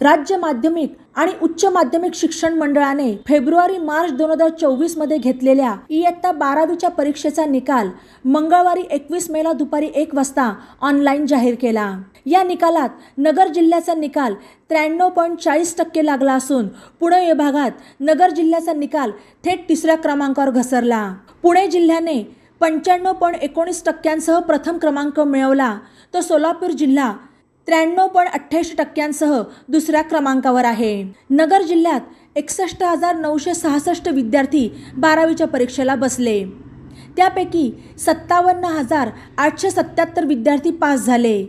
राज्य माध्यमिक आणि उच्च माध्यमिक शिक्षण मंडळाने फेब्रुवारी मार्च दोन हजार चोवीसमध्ये घेतलेल्या इयत्ता बारावीच्या परीक्षेचा निकाल मंगळवारी एकवीस मेला दुपारी एक वाजता ऑनलाईन जाहीर केला. या निकालात नगर जिल्ह्याचा निकाल त्र्याण्णव पॉईंट चाळीस टक्के लागला असून पुणे विभागात नगर जिल्ह्याचा निकाल थेट तिसऱ्या क्रमांकावर घसरला. पुणे जिल्ह्याने पंच्याण्णव पॉईंट एकोणीस टक्क्यांसह प्रथम क्रमांक मिळवला. तर सोलापूर जिल्हा त्र्याण्णव पॉईंट अठ्ठ्याऐंशी टक्क्यांसह दुसऱ्या क्रमांकावर आहे. नगर जिल्ह्यात एकसष्ट हजार नऊशे सहासष्ट विद्यार्थी बारावीच्या परीक्षेला बसले. त्यापैकी सत्तावन्न हजार आठशे सत्याहत्तर विद्यार्थी पास झाले.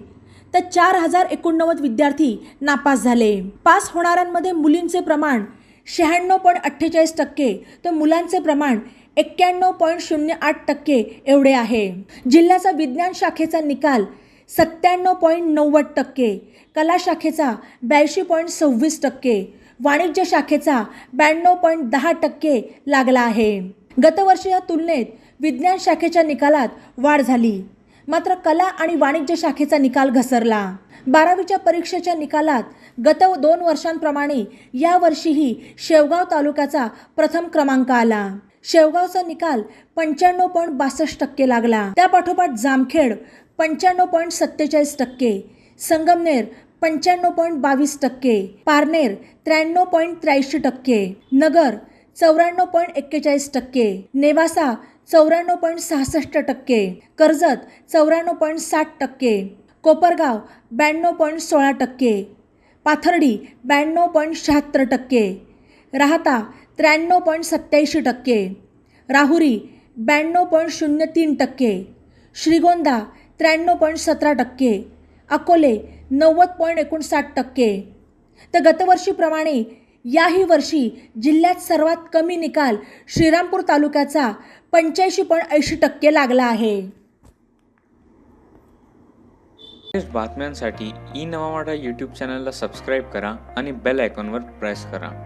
तर चार हजार एकोणनव्वद विद्यार्थी नापास झाले. पास होणाऱ्यांमध्ये मुलींचे प्रमाण शहाण्णव पॉईंट अठ्ठेचाळीस टक्के तर मुलांचे प्रमाण एक्क्याण्णव पॉईंट शून्य आठ टक्के एवढे आहे. जिल्ह्याचा विज्ञान शाखेचा निकाल सत्त्याण्णव पॉईंट नव्वद टक्के कला शाखेचा ब्याऐंशी पॉईंट सव्वीस टक्के वाणिज्य शाखेचा ब्याण्णव पॉईंट दहा टक्के लागला आहे. गतवर्षीच्या तुलनेत विज्ञान शाखेच्या निकालात वाढ झाली. मात्र कला आणि वाणिज्य शाखेचा निकाल घसरला. बारावीच्या परीक्षेच्या निकालात गत दोन वर्षांप्रमाणे यावर्षीही शेवगाव तालुक्याचा प्रथम क्रमांक आला. शेवगावचा निकाल पंच्याण्णव पॉईंट बासष्ट टक्के लागला. त्यापाठोपाठ जामखेड पंच्याण्णव पॉईंट सत्तेचाळीस टक्के संगमनेर पंच्याण्णव पॉईंट बावीस टक्के पारनेर त्र्याण्णव पॉईंट त्र्याऐंशी टक्के नगर चौऱ्याण्णव पॉईंट एक्केचाळीस टक्के नेवासा चौऱ्याण्णव पॉईंट सहासष्ट टक्के कर्जत चौऱ्याण्णव पॉईंट साठ टक्के कोपरगाव ब्याण्णव पॉईंट सोळा टक्के पाथर्डी ब्याण्णव पॉईंट शहात्तर टक्के राहता त्र्याण्णव पॉईंट सत्याऐंशी टक्के. राहुरी ब्याण्णव पॉईंट शून्य तीन टक्के. श्रीगोंदा त्र्याण्णव पॉईंट सतरा टक्के. अकोले नव्वद पॉईंट एकोणसाठ टक्के. तर गतवर्षीप्रमाणे याही वर्षी जिल्ह्यात सर्वात कमी निकाल श्रीरामपूर तालुक्याचा पंच्याऐंशी पॉईंट ऐंशी टक्के लागला आहे. बातम्यांसाठी ई नवा यूट्यूब चॅनलला सबस्क्राईब करा आणि बेल आयकॉनवर प्रेस करा.